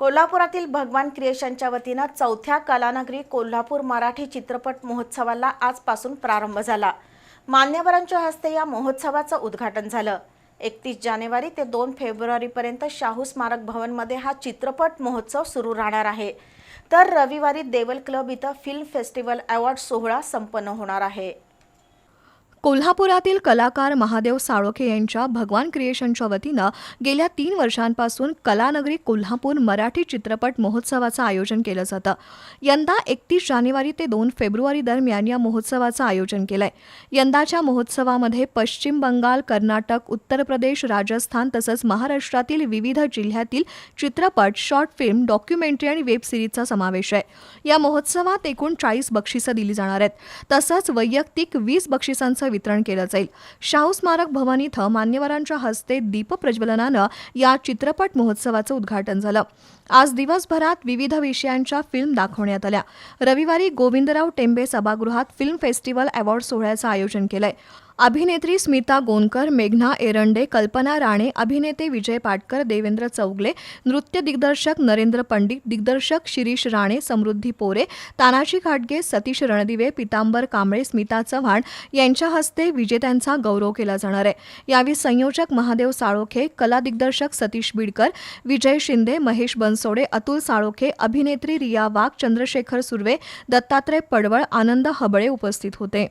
कोल्हापुरातील भगवान क्रिएशनच्या वतीनं चौथ्या कलानगरी कोल्हापूर मराठी चित्रपट महोत्सवाला आजपासून प्रारंभ झाला. मान्यवरांच्या हस्ते या महोत्सवाचं उद्घाटन झालं. एकतीस जानेवारी ते दोन फेब्रुवारीपर्यंत शाहू स्मारक भवनमध्ये हा चित्रपट महोत्सव सुरू राहणार आहे. तर रविवारी देवल क्लब इथं फिल्म फेस्टिवल अवॉर्ड सोहळा संपन्न होणार आहे. कोल्हापुरातील कलाकार महादेव साळोखे यांच्या भगवान क्रिएशनच्या वतीनं गेल्या तीन वर्षांपासून कलानगरी कोल्हापूर मराठी चित्रपट महोत्सवाचं आयोजन केलं जातं. यंदा एकतीस जानेवारी ते दोन फेब्रुवारी दरम्यान या महोत्सवाचं आयोजन केलंय. यंदाच्या महोत्सवामध्ये पश्चिम बंगाल कर्नाटक उत्तर प्रदेश राजस्थान तसंच महाराष्ट्रातील विविध जिल्ह्यातील चित्रपट शॉर्ट फिल्म डॉक्युमेंटरी आणि वेब सिरीजचा समावेश आहे. या महोत्सवात एकूण चाळीस बक्षिसं दिली जाणार आहेत. तसंच वैयक्तिक वीस बक्षिसांचं वितरण केलं जाईल. शाहू स्मारक भवन इथं मान्यवरांच्या हस्ते दीपप्रज्वलनानं या चित्रपट महोत्सवाचं उद्घाटन झालं. आज दिवसभरात विविध विषयांच्या फिल्म दाखवण्यात आल्या. रविवारी गोविंदराव टेंबे सभागृहात फिल्म फेस्टिवल अवॉर्ड सोहळ्याचं आयोजन केलंय. अभिनेत्री स्मिता गोनकर मेघना एरंडे कल्पना राणे अभिनेते विजय पाटकर देवेंद्र चौगले नृत्य दिग्दर्शक नरेंद्र पंडित दिग्दर्शक शिरीष राणे समृद्धी पोरे तानाजी घाटगे सतीश रणदिवे पितांबर कांबळे स्मिता चव्हाण यांच्या हस्ते विजेत्यांचा गौरव केला जाणार आहे. यावेळी संयोजक महादेव साळोखे कला दिग्दर्शक सतीश बिडकर विजय शिंदे महेश बनसोडे अतुल साळोखे अभिनेत्री रिया वाघ चंद्रशेखर सुर्वे दत्तात्रय पडवळ आनंद हबळे उपस्थित होते.